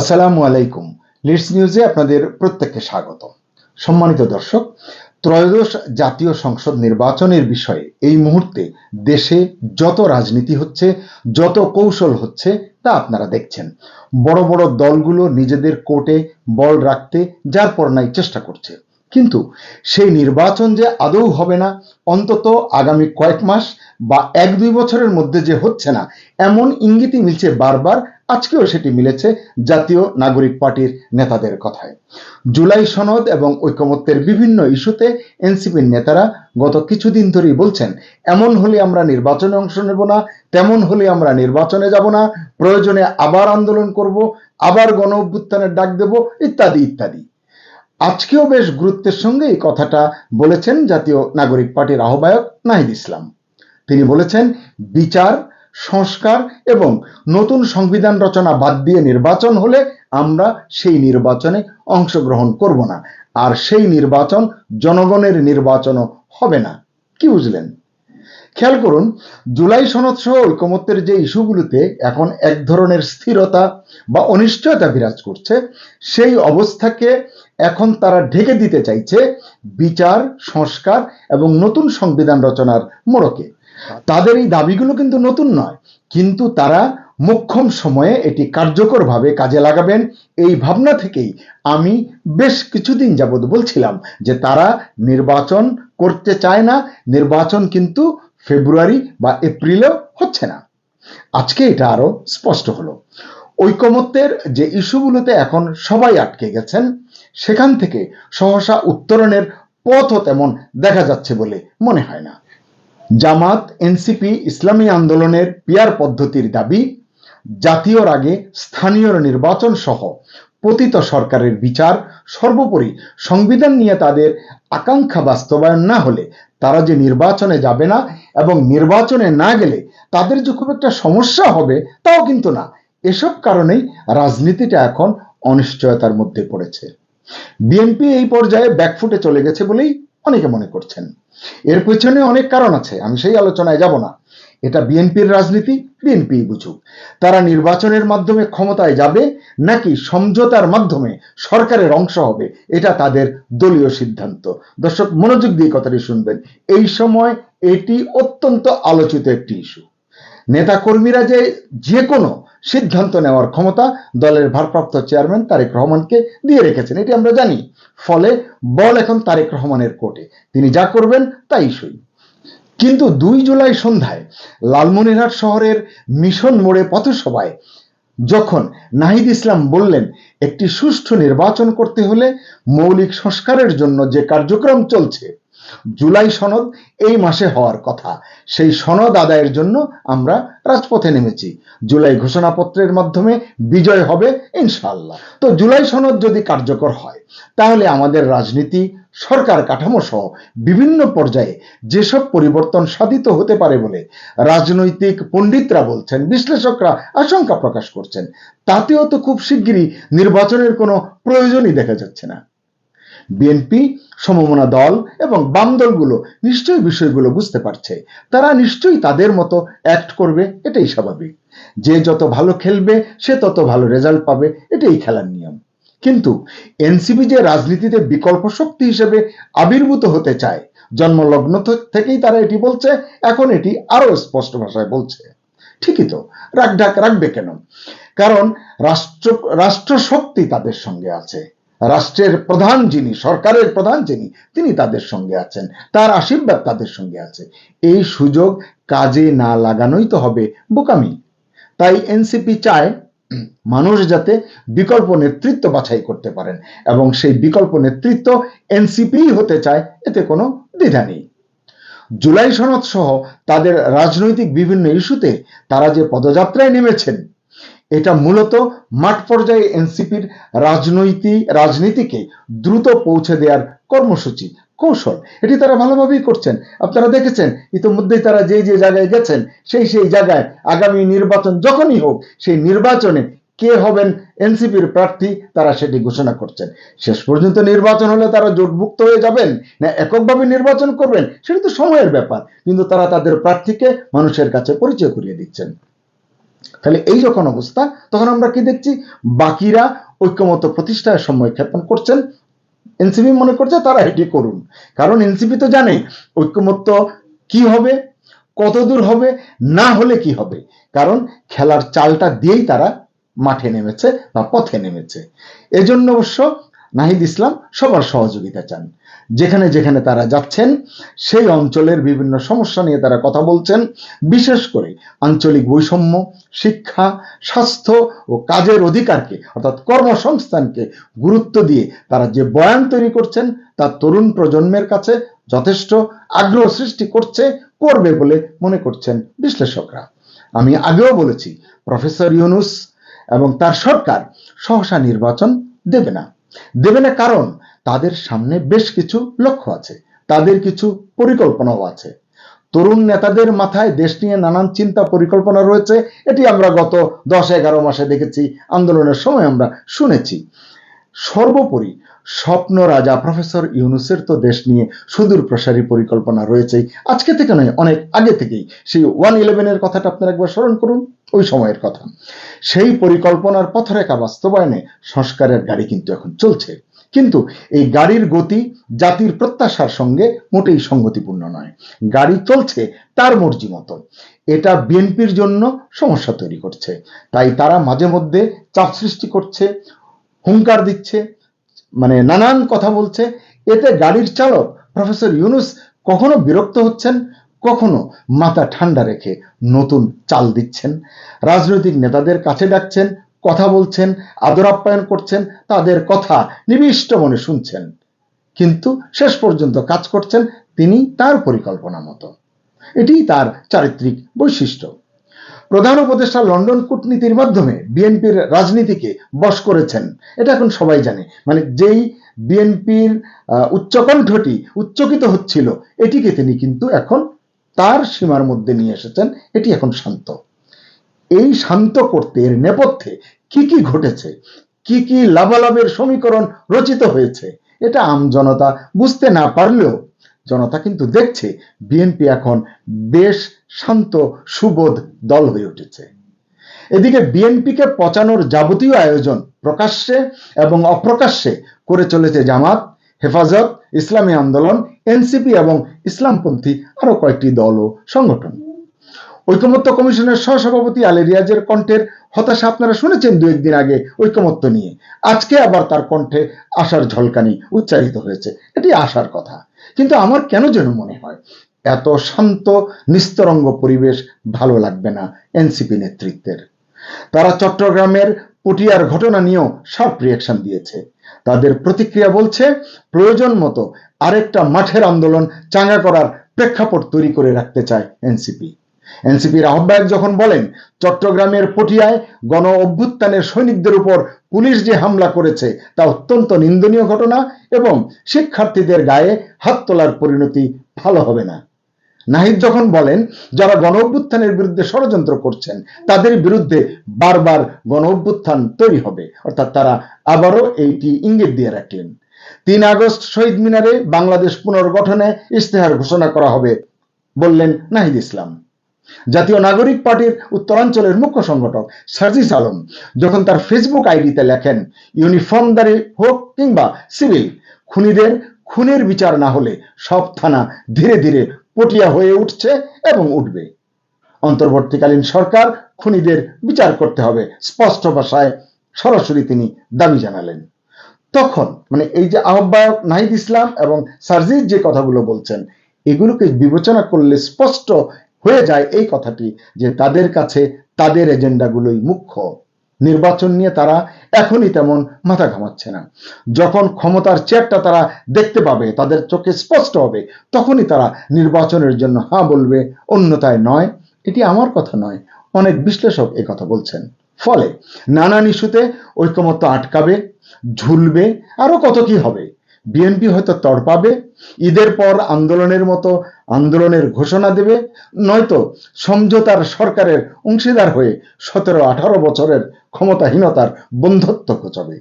আসসালামু আলাইকুম। লিডস নিউজে আপনাদের প্রত্যেককে স্বাগত সম্মানিত দর্শক, ত্রয়োদশ জাতীয় সংসদ নির্বাচনের বিষয়ে এই মুহূর্তে দেশে যত রাজনীতি হচ্ছে, যত কৌশল হচ্ছে, তা আপনারা দেখছেন। বড় বড় দলগুলো নিজেদের কোর্টে বল রাখতে যার পর নাই চেষ্টা করছে। কিন্তু সেই নির্বাচন যে আদৌ হবে না, অন্তত আগামী কয়েক মাস বা এক দুই বছরের মধ্যে যে হচ্ছে না, এমন ইঙ্গিতই মিলছে বারবার আজকেও সেটি মিলেছে জাতীয় নাগরিক পার্টির নেতাদের কথায়। জুলাই সনদ এবং ঐকমত্যের বিভিন্ন ইস্যুতে এনসিপির নেতারা গত কিছুদিন ধরেই বলছেন, এমন হলে আমরা নির্বাচনে অংশ নেব না, তেমন হলে আমরা নির্বাচনে যাব না, প্রয়োজনে আবার আন্দোলন করব, আবার গণ অভ্যুত্থানের ডাক দেব, ইত্যাদি ইত্যাদি। আজকেও বেশ গুরুত্বের সঙ্গে এই কথাটা বলেছেন জাতীয় নাগরিক পার্টির আহ্বায়ক নাহিদ ইসলাম। তিনি বলেছেন, বিচার সংস্কার এবং নতুন সংবিধান রচনা বাদ দিয়ে নির্বাচন হলে আমরা সেই নির্বাচনে অংশগ্রহণ করব না। আর সেই নির্বাচন জনগণের নির্বাচনও হবে না। কি বুঝলেন? খেয়াল করুন, জুলাই সনদ সহ ঐকমত্যের যে ইস্যুগুলোতে এখন এক ধরনের স্থিরতা বা অনিশ্চয়তা বিরাজ করছে, সেই অবস্থাকে এখন তারা ঢেকে দিতে চাইছে বিচার, সংস্কার এবং নতুন সংবিধান রচনার মোড়কে। তাদের এই দাবিগুলো কিন্তু নতুন নয়। কিন্তু তারা মোক্ষম সময়ে এটি কার্যকরভাবে কাজে লাগাবেন। এই ভাবনা থেকেই আমি বেশ কিছুদিন যাবৎ বলছিলাম যে তারা নির্বাচন করতে চায় না। নির্বাচন কিন্তু ফেব্রুয়ারি বা এপ্রিলেও হচ্ছে না। আজকে এটা আরও স্পষ্ট হলো। ঐকমত্যের যে ইস্যুগুলোতে এখন সবাই আটকে গেছেন, সেখান থেকে সহসা উত্তরণের পথও তেমন দেখা যাচ্ছে বলে মনে হয় না। জামাত, এনসিপি, ইসলামী আন্দোলনের পিয়ার পদ্ধতির দাবি, জাতীয় আগে স্থানীয় নির্বাচন সহ পতিত সরকারের বিচার, সর্বোপরি সংবিধান নিয়ে তাদের আকাঙ্ক্ষা বাস্তবায়ন না হলে তারা যে নির্বাচনে যাবে না এবং নির্বাচনে না গেলে তাদের যে খুব একটা সমস্যা হবে তাও কিন্তু না। এসব কারণেই রাজনীতিটা এখন অনিশ্চয়তার মধ্যে পড়েছে। বিএনপি এই পর্যায়ে ব্যাকফুটে চলে গেছে বলেই অনেকে মনে করছেন। এর পেছনে অনেক কারণ আছে, আমি সেই আলোচনায় যাব না। এটা বিএনপির রাজনীতি, বিএনপি বুঝুক। তারা নির্বাচনের মাধ্যমে ক্ষমতায় যাবে নাকি সমঝোতার মাধ্যমে সরকারের অংশ হবে, এটা তাদের দলীয় সিদ্ধান্ত। দর্শক, মনোযোগ দিয়ে কথাটি শুনবেন। এই সময় এটি অত্যন্ত আলোচিত একটি ইস্যু। নেতাকর্মীরা যে যে কোনো সিদ্ধান্ত নেওয়ার ক্ষমতা দলের ভারপ্রাপ্ত চেয়ারম্যান তারেক রহমানকে দিয়ে রেখেছেন, এটি আমরা জানি। ফলে বল এখন তারেক রহমানের কোর্টে তিনি যা করবেন তাই সই। কিন্তু দুই জুলাই সন্ধ্যায় লালমনিরহাট শহরের মিশন মোড়ে পথসভায় যখন নাহিদ ইসলাম বললেন, একটি সুষ্ঠু নির্বাচন করতে হলে মৌলিক সংস্কারের জন্য যে কার্যক্রম চলছে জুলাই সনদ এই মাসে হওয়ার কথা। সেই সনদ আদায়ের জন্য আমরা রাজপথে নেমেছি। জুলাই ঘোষণাপত্রের মাধ্যমে বিজয় হবে ইনশাল্লাহ তো জুলাই সনদ যদি কার্যকর হয়, তাহলে আমাদের রাজনীতি, সরকার কাঠামো সহ বিভিন্ন পর্যায়ে যেসব পরিবর্তন সাধিত হতে পারে বলে রাজনৈতিক পণ্ডিতরা বলছেন, বিশ্লেষকরা আশঙ্কা প্রকাশ করছেন, তাতেও তো খুব শিগগিরই নির্বাচনের কোনো প্রয়োজনই দেখা যাচ্ছে না। বিএনপি, সমমনা দল এবং বাম দলগুলো নিশ্চয়ই বিষয়গুলো বুঝতে পারছে। তারা নিশ্চয়ই তাদের মতো অ্যাক্ট করবে, এটাই স্বাভাবিক। যে যত ভালো খেলবে, সে তত ভালো রেজাল্ট পাবে, এটাই খেলার নিয়ম। কিন্তু এনসিপি যে রাজনীতিতে বিকল্প শক্তি হিসেবে আবির্ভূত হতে চায়, জন্মলগ্ন থেকেই তারা এটি বলছে, এখন এটি আরও স্পষ্ট ভাষায় বলছে। ঠিকই তো রাগ ঢাক রাখবে কেন? কারণ রাষ্ট্র রাষ্ট্র শক্তি তাদের সঙ্গে আছে। রাষ্ট্রের প্রধান যিনি, সরকারের প্রধান যিনি, তিনি তাদের সঙ্গে আছেন। তার আশীর্বাদ তাদের সঙ্গে আছে। এই সুযোগ কাজে না লাগানোই তো হবে বোকামি। তাই এনসিপি চায় মানুষ যাতে বিকল্প নেতৃত্ব বাছাই করতে পারেন এবং সেই বিকল্প নেতৃত্ব এনসিপি হতে চায়, এতে কোনো দ্বিধা নেই। জুলাই সনদ সহ তাদের রাজনৈতিক বিভিন্ন ইস্যুতে তারা যে পদযাত্রায় নেমেছেন এটা মূলত মাঠ পর্যায়ে এনসিপির রাজনৈতিক রাজনীতিকে দ্রুত পৌঁছে দেওয়ার কর্মসূচি, কৌশল। এটি তারা ভালোভাবেই করছেন। আপনারা দেখেছেন, ইতিমধ্যেই তারা যে যে জায়গায় গেছেন, সেই সেই জায়গায় আগামী নির্বাচন যখনই হোক, সেই নির্বাচনে কে হবেন এনসিপির প্রার্থী, তারা সেটি ঘোষণা করছেন। শেষ পর্যন্ত নির্বাচন হলে তারা জোটভুক্ত হয়ে যাবেন? না এককভাবে নির্বাচন করবেন? সেটা তো সময়ের ব্যাপার। কিন্তু তারা তাদের প্রার্থীকে মানুষের কাছে পরিচয় করিয়ে দিচ্ছেন। তাহলে এই যখন অবস্থা, তখন আমরা কি দেখছি? বাকিরা ঐক্যমত প্রতিষ্ঠায় সময় ক্ষেপণ করছেন। এনসিপি মনে করছে তারা এটি করুন। কারণ এনসিপি তো জানে ঐক্যমত্য কি হবে, কত দূর হবে, না হলে কি হবে। কারণ খেলার চালটা দিয়েই তারা মাঠে নেমেছে বা পথে নেমেছে। এজন্য অবশ্য নাহিদ ইসলাম সবার সহযোগিতা চান। যেখানে যেখানে তারা যাচ্ছেন, সেই অঞ্চলের বিভিন্ন সমস্যা নিয়ে তারা কথা বলছেন। বিশেষ করে আঞ্চলিক বৈষম্য, শিক্ষা, স্বাস্থ্য ও কাজের অধিকারকে অর্থাৎ কর্মসংস্থানকে গুরুত্ব দিয়ে তারা যে বয়ান তৈরি করছেন, তা তরুণ প্রজন্মের কাছে যথেষ্ট আগ্রহ সৃষ্টি করছে, করবে বলে মনে করছেন বিশ্লেষকরা। আমি আগেও বলেছি, প্রফেসর ইউনুস এবং তার সরকার সহসা নির্বাচন দেবে না। দেবে না কারণ তাদের সামনে বেশ কিছু লক্ষ্য আছে, তাদের কিছু পরিকল্পনাও আছে। তরুণ নেতাদের মাথায় দেশ নিয়ে নানান চিন্তা পরিকল্পনা রয়েছে, এটি আমরা গত দশ এগারো মাসে দেখেছি, আন্দোলনের সময় আমরা শুনেছি। সর্বোপরি স্বপ্ন রাজা প্রফেসর ইউনুসের তো দেশ নিয়ে সুদূর প্রসারী পরিকল্পনা রয়েছেই, আজকে থেকে নয়, অনেক আগে থেকেই। সেই ওয়ান ইলেভেনের কথাটা আপনারা একবার স্মরণ করুন, ওই সময়ের কথা। সেই পরিকল্পনার পথরেখা বাস্তবায়নে সংস্কারের গাড়ি কিন্তু এখন চলছে। কিন্তু এই গাড়ির গতি জাতির প্রত্যাশার সঙ্গে মোটেই সঙ্গতিপূর্ণ নয়। গাড়ি চলছে তার মর্জি মতো। এটা বিএনপির জন্য সমস্যা তৈরি করছে। তাই তারা মাঝে মধ্যে চাপ সৃষ্টি করছে, হুঙ্কার দিচ্ছে মানে নানান কথা বলছে। এতে গাড়ির চালক প্রফেসর ইউনুস কখনো বিরক্ত হচ্ছেন, কখনো মাথা ঠান্ডা রেখে নতুন চাল দিচ্ছেন। রাজনৈতিক নেতাদের কাছে ডাকছেন কথা বলছেন, আদর আপ্যায়ন করছেন, তাদের কথা নিবিষ্ট মনে শুনছেন। কিন্তু শেষ পর্যন্ত কাজ করছেন তিনি তার পরিকল্পনা মতো। এটি তার চারিত্রিক বৈশিষ্ট্য। প্রধান উপদেষ্টা লন্ডন কূটনীতির মাধ্যমে বিএনপির রাজনীতিকে বশ করেছেন। এটা এখন সবাই জানে। মানে যেই বিএনপির উচ্চকণ্ঠটি উচ্চকিত হচ্ছিল, এটিকে তিনি কিন্তু এখন তার সীমার মধ্যে নিয়ে এসেছেন। এটি এখন শান্ত। এই শান্ত করতে এর নেপথ্যে কি কি ঘটেছে? কি কি লাভালাভের সমীকরণ রচিত হয়েছে? এটা আম জনতা বুঝতে না পারলেও জনতা কিন্তু দেখছে বিএনপি এখন বেশ শান্ত, সুবোধ দল হয়ে উঠেছে। এদিকে বিএনপিকে পচানোর যাবতীয় আয়োজন প্রকাশ্যে এবং অপ্রকাশ্যে করে চলেছে জামাত, হেফাজত, ইসলামী আন্দোলন এনসিপি এবং ইসলামপন্থী আরও কয়েকটি দল ও সংগঠন। ঐকমত্য কমিশনের সহসভাপতি আলী রিয়াজের কণ্ঠের হতাশা আপনারা শুনেছেন দু একদিন আগে ঐকমত্য নিয়ে। আজকে আবার তার কণ্ঠে আশার ঝলকানি উচ্চারিত হয়েছে। এটি আশার কথা। কিন্তু আমার কেন যেন মনে হয়, এত শান্ত, নিস্তরঙ্গ পরিবেশ ভালো লাগবে না এনসিপি নেতৃত্বের। তারা চট্টগ্রামের পটিয়ার ঘটনা নিয়েও শার্প রিয়াকশন দিয়েছে। তাদের প্রতিক্রিয়া বলছে, প্রয়োজন মতো আরেকটা মাঠের আন্দোলন চাঙ্গা করার প্রেক্ষাপট তৈরি করে রাখতে চায় এনসিপি। এনসিপির আহ্বায়ক যখন বলেন, চট্টগ্রামের পটিয়ায় গণ অভ্যুত্থানের সৈনিকদের উপর পুলিশ যে হামলা করেছে, তা অত্যন্ত নিন্দনীয় ঘটনা এবং শিক্ষার্থীদের গায়ে হাত তোলার পরিণতি ভালো হবে না। নাহিদ যখন বলেন, যারা গণ অভ্যুত্থানের বিরুদ্ধে ষড়যন্ত্র করছেন, তাদের বিরুদ্ধে বারবার গণ অভ্যুত্থান তৈরি হবে। অর্থাৎ তারা আবারও এইটি ইঙ্গিত দিয়ে রাখলেন। তিন আগস্ট শহীদ মিনারে বাংলাদেশ পুনর্গঠনে ইশতেহার ঘোষণা করা হবে বললেন নাহিদ ইসলাম। জাতীয় নাগরিক পার্টির উত্তরাঞ্চলের মুখ্য সংগঠক সার্জিস আলম যখন তার ফেসবুক আইডিতে লেখেন, ইউনিফর্মদারি হোক কিংবা সিভিল, খুনিদের খুনের বিচার না হলে সব থানা ধীরে ধীরে পটিয়া হয়ে উঠছে এবং উঠবে। অন্তর্বর্তীকালীন সরকার খুনিদের বিচার করতে হবে। স্পষ্ট ভাষায় সরাসরি তিনি দাবি জানালেন। তখন মানে এই যে আহ্বায়ক নাহিদ ইসলাম এবং সার্জিদ যে কথাগুলো বলছেন, এগুলোকে বিবেচনা করলে স্পষ্ট হয়ে যায় এই কথাটি যে তাদের কাছে তাদের এজেন্ডাগুলোই মুখ্য। নির্বাচন নিয়ে তারা এখনই তেমন মাথা ঘামাচ্ছে না। যখন ক্ষমতার চেয়ারটা তারা দেখতে পাবে, তাদের চোখে স্পষ্ট হবে, তখনই তারা নির্বাচনের জন্য হ্যাঁ বলবে অন্যতায় নয়। এটি আমার কথা নয়, অনেক বিশ্লেষক কথা বলছেন। ফলে নানান ইস্যুতে ঐক্যমত্য আটকাবে, ঝুলবে আরও কত কি হবে? বিএনপি হয়তো তড়পাবে ঈদের পর আন্দোলনের মতো আন্দোলনের ঘোষণা দেবে, নয়তো সমঝোতার সরকারের অংশীদার হয়ে সতেরো আঠারো বছরের ক্ষমতাহীনতার বন্ধত্ব ঘোচাবে।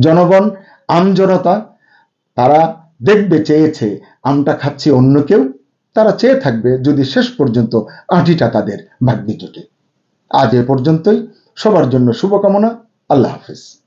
জনগণ আমজনতা তারা দেখবে, চেয়েছে, আমটা খাচ্ছে অন্য কেউ, তারা চেয়ে থাকবে যদি শেষ পর্যন্ত আঁটিটা তাদের ভাগ্যে জোটে আজ এ পর্যন্তই। সবার জন্য শুভকামনা। আল্লাহ হাফিজ।